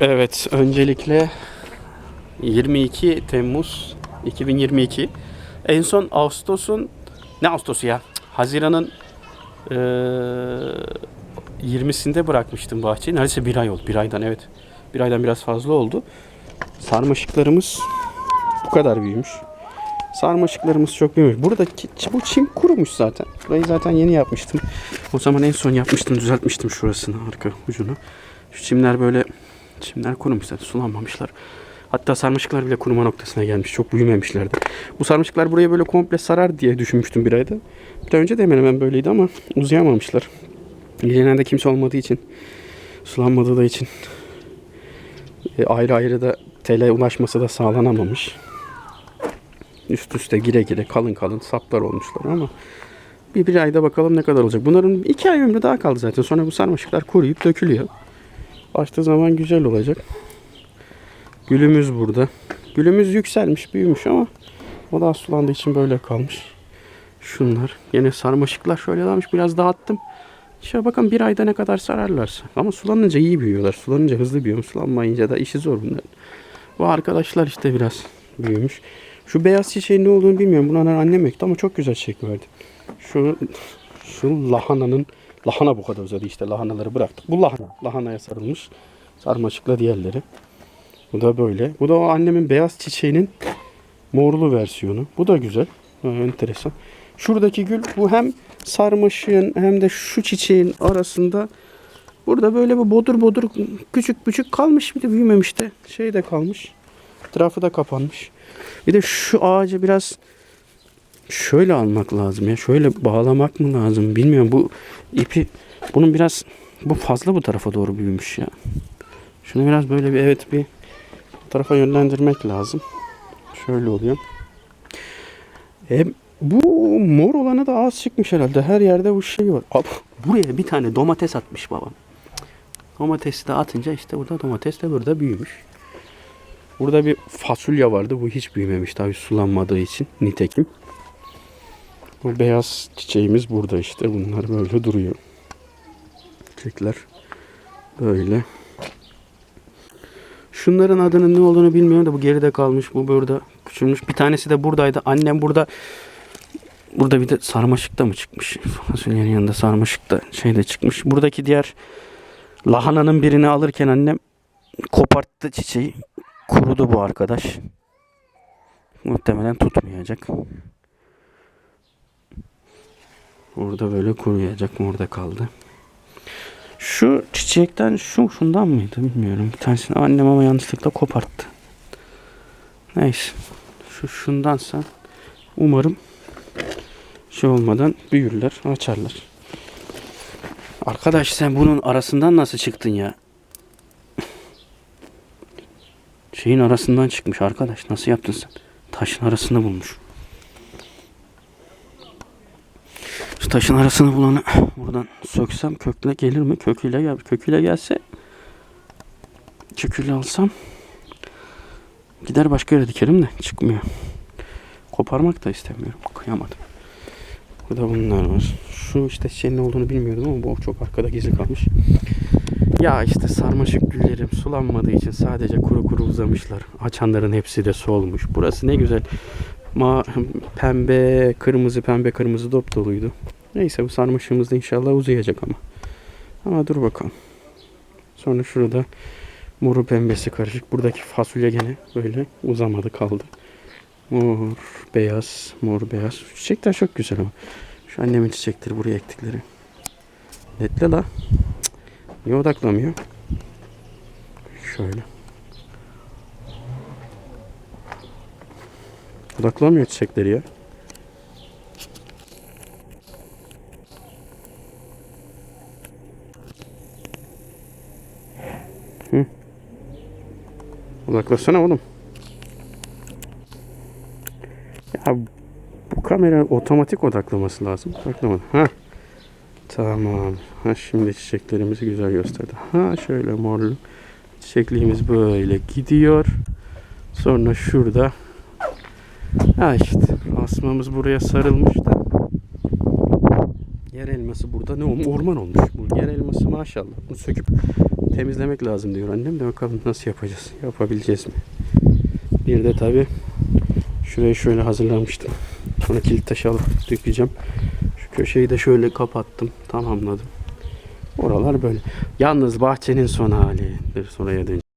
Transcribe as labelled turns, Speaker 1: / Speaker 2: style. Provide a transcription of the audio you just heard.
Speaker 1: Evet, öncelikle 22 Temmuz 2022. En son Ağustos'un ne Ağustos'u ya? Haziran'ın eee 20'sinde bırakmıştım bahçeyi. Neredeyse bir ay oldu. Bir aydan evet. Bir aydan biraz fazla oldu. Sarmaşıklarımız bu kadar büyümüş. Sarmaşıklarımız çok büyümüş. Burada ki- bu çim kurumuş zaten. Burayı zaten yeni yapmıştım. O zaman en son yapmıştım, düzeltmiştim şurasını, arka ucunu. Şu çimler böyle çimler kurumuş zaten sulanmamışlar. Hatta sarmaşıklar bile kuruma noktasına gelmiş. Çok büyümemişlerdi. Bu sarmaşıklar buraya böyle komple sarar diye düşünmüştüm bir ayda. Bir de önce de hemen hemen böyleydi ama uzayamamışlar. İlgilenen kimse olmadığı için, sulanmadığı da için e, ayrı ayrı da tele ulaşması da sağlanamamış. Üst üste gire gire kalın kalın saplar olmuşlar ama bir, bir ayda bakalım ne kadar olacak. Bunların iki ay ömrü daha kaldı zaten. Sonra bu sarmaşıklar kuruyup dökülüyor. Açtığı zaman güzel olacak. Gülümüz burada. Gülümüz yükselmiş, büyümüş ama o da sulandığı için böyle kalmış. Şunlar. Yine sarmaşıklar şöyle dalmış. Biraz dağıttım. Şöyle bakın bir ayda ne kadar sararlarsa. Ama sulanınca iyi büyüyorlar. Sulanınca hızlı büyüyor. Sulanmayınca da işi zor bunların. Bu arkadaşlar işte biraz büyümüş. Şu beyaz çiçeğin ne olduğunu bilmiyorum. Bunu annem ekti ama çok güzel çiçek verdi. Şu, şu lahananın lahana bu kadar uzadı işte lahanaları bıraktık. Bu lahana. Lahanaya sarılmış. Sarmaşıkla diğerleri. Bu da böyle. Bu da o annemin beyaz çiçeğinin morlu versiyonu. Bu da güzel. Ha, enteresan. Şuradaki gül bu hem sarmaşığın hem de şu çiçeğin arasında burada böyle bir bodur bodur küçük küçük kalmış bir de büyümemiş de şey de kalmış. Etrafı da kapanmış. Bir de şu ağacı biraz şöyle almak lazım ya. Şöyle bağlamak mı lazım bilmiyorum. Bu ipi bunun biraz bu fazla bu tarafa doğru büyümüş ya. Şunu biraz böyle bir evet bir tarafa yönlendirmek lazım. Şöyle oluyor. E, bu mor olanı da az çıkmış herhalde. Her yerde bu şey var. Ab, buraya bir tane domates atmış babam. Domatesi de atınca işte burada domates de burada büyümüş. Burada bir fasulye vardı. Bu hiç büyümemiş tabii sulanmadığı için nitekim. Bu beyaz çiçeğimiz burada işte. Bunlar böyle duruyor. Çiçekler böyle. Şunların adının ne olduğunu bilmiyorum da bu geride kalmış. Bu burada küçülmüş. Bir tanesi de buradaydı. Annem burada burada bir de sarmaşık da mı çıkmış? Fasulyenin yanında sarmaşık da şey de çıkmış. Buradaki diğer lahananın birini alırken annem koparttı çiçeği. Kurudu bu arkadaş. Muhtemelen tutmayacak. Burada böyle kuruyacak. Orada kaldı. Şu çiçekten şu şundan mıydı bilmiyorum. Bir tanesini annem ama yanlışlıkla koparttı. Neyse. Şu şundansa umarım şey olmadan büyürler, açarlar. Arkadaş sen bunun arasından nasıl çıktın ya? Şeyin arasından çıkmış arkadaş. Nasıl yaptın sen? Taşın arasında bulmuş. Şu taşın arasını bulanı buradan söksem kökle gelir mi? Köküyle gel. Köküyle gelse köküyle alsam gider başka yere dikerim de çıkmıyor. Koparmak da istemiyorum. Kıyamadım. Burada bunlar var. Şu işte ne olduğunu bilmiyordum ama bu çok arkada gizli kalmış. Ya işte sarmaşık güllerim sulanmadığı için sadece kuru kuru uzamışlar. Açanların hepsi de solmuş. Burası ne güzel. Ma pembe, kırmızı, pembe, kırmızı dop doluydu. Neyse bu sarmaşığımız da inşallah uzayacak ama. Ama dur bakalım. Sonra şurada moru pembesi karışık. Buradaki fasulye gene böyle uzamadı kaldı. Mor, beyaz, mor, beyaz. Çiçekler çok güzel ama. Şu annemin çiçekleri buraya ektikleri. Netle la. Niye odaklamıyor? Şöyle. Odaklamıyor çiçekleri ya. Hı. Odaklasana oğlum. Ya bu kamera otomatik odaklaması lazım. Odaklamadı. Ha. Tamam. Ha şimdi çiçeklerimizi güzel gösterdi. Ha şöyle morlu. Çiçekliğimiz böyle gidiyor. Sonra şurada Ha işte asmamız buraya sarılmış da yer elması burada ne olmuş? Orman olmuş. Bu yer elması maşallah. Bunu söküp temizlemek lazım diyor annem de bakalım nasıl yapacağız. Yapabileceğiz mi? Bir de tabi şurayı şöyle hazırlamıştım. Sonra kilit taşı alıp dökeceğim. Şu köşeyi de şöyle kapattım. Tamamladım. Oralar böyle. Yalnız bahçenin son hali. Dur sonraya döneceğim.